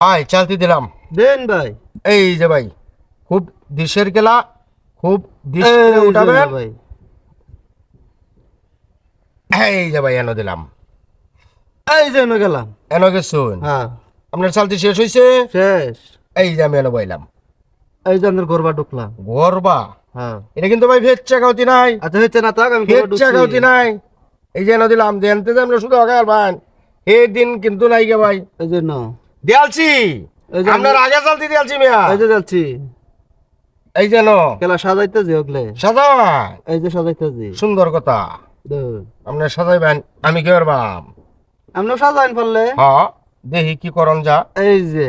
ভাই চালতি দিলাম। দেন ভাই। এই যে ভাই খুব দেশের খেলা খুব এই দেশে যে উঠাবেন। ভাই। এই যে ভাই এনে দিলাম। এই যে এনে গেলাম। এনে গেছুন? হ্যাঁ। আপনার চালতি শেষ শেষ। এই যে আমি এনে বইলাম। এই যে আপনার ঘরবা ঢুকলাম। গরবা? হ্যাঁ। এটা কিন্তু ভাই ভেজ চাকাউতি নাই। আচ্ছা হচ্ছে না থাক আমি চাকাউতি ঢুকছি। নাই। এই যে এনে দিলাম দেনতে যে আমরা শুধু আগে ভাই এই দিন কিন্তু নাই গে ভাই। এই যে না দিয়ালছি। আপনার আগে চালতি দিয়ালছি মিয়া। এই যে যাচ্ছি এই যে ন খেলা সাজাইতে যে ওগলে। সাজান এই যে সাজাইতে যে সুন্দর কথা। দেন আপনার সাজাইবেন আমি কি পারবাম আপনি সাজাইন পারলে। হ দেখি কি করন যা। এই যে।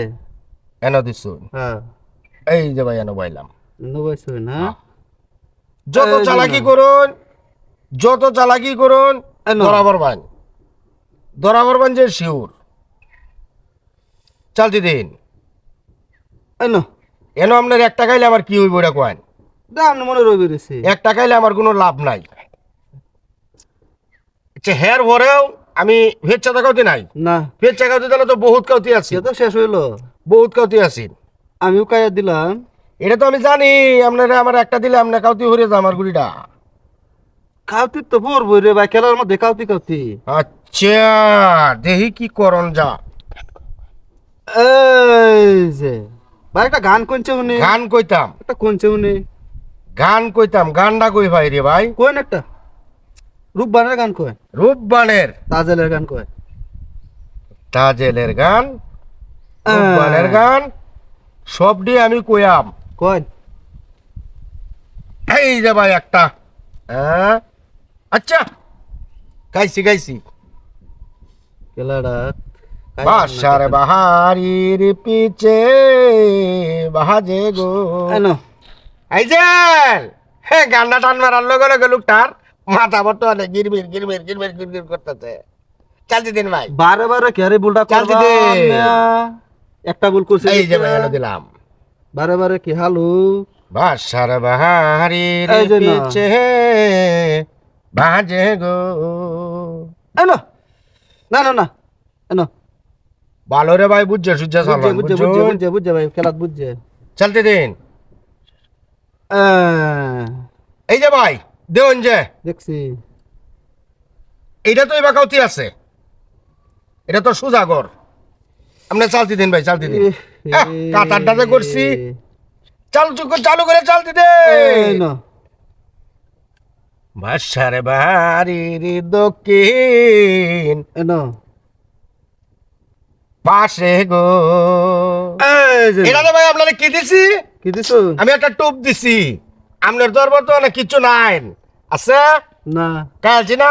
এনে দিছুন। হ্যাঁ। এই যে ভাই এনে বইলাম। নবাইছো না যত চালাকি। করুন যত চালাকি করুন। ধরা পড়বান। ধরা পড়বান যে শিউর। চালতি দিন এই না এনো আপনার এক টাকাইলে আমার কি হইব এটা কয়েন? দাম মনে রবি রেছি এক টাকাইলে আমার কোনো লাভ নাই। আচ্ছা হের ভরেও আমি ভেজ চাতা কাউতি নাই? না। ভেজ চা কাউতি তাহলে তো বহুত কাউতি আছি। তো শেষ হইল। বহুত কাউতি আছি। আমিও কাইয়া দিলাম। এটা তো আমি জানি আপনারা আমার একটা দিলে আপনার কাউতি হরে যা আমার গুলিটা। কাউতি তো পড়ব রে ভাই খেলার মধ্যে কাউতি কাউতি আচ্ছা দেখি কি করন যা। এই যে। ভাই একটা গান কোনছে উনি। গান কইতাম। একটা কোনছে উনি। গান কইতাম গানটা কই ভাই রে ভাই? কোন একটা। রূপবানের গান কয়। রূপবানের। তাজেলের গান কয়। তাজেলের গান রূপবানের গান সবডি আমি কইয়াম। কয়। এই যে ভাই একটা। হ্যাঁ আচ্ছা। গাইছি গাইছি। খেলাটা বাসার বাহারির পিছে বাহাজে গো। আইজেল! হে গান্ডা টান মারার লগে লগে লোকটার মাথা বর্তমানে গিরমির গিরমির গিরমির গিরমির করতেছে। চালতি দিন ভাই। বারে বারে কে রে বুলটা চালতি করবা? দে। মিয়া? একটা বুল করছে এই যে ভাই দিলাম। বারে বারে কি হালু? বাসার বাহারির না। পিছে বাজে গো। না। না না এনো ভালো রে ভাই বুঝছে সুজ্জা সালমান বুঝছে বুঝছে? বুঝছে বুঝছে ভাই খেলাত বুঝছে। চলতে দিন। এই যে ভাই দেউন যে। দেখছি। এইটা তো এবার কাউতি আছে। এটা তো সুজাগর আপনি চালতি দিন ভাই চালতি দিন। হ্যাঁ, কাতারটা করছি। চালু চালু করে চালতি দে। এই না। বাসার বাড়ির দক্ষিণ। পাশে গো। এটা তো ভাই আপনারা কি দিছি? কি দিছো আমি একটা টুপ দিছি। আপনার দরবার তো অনেক কিছু নাই। আছে? না। কালছি না?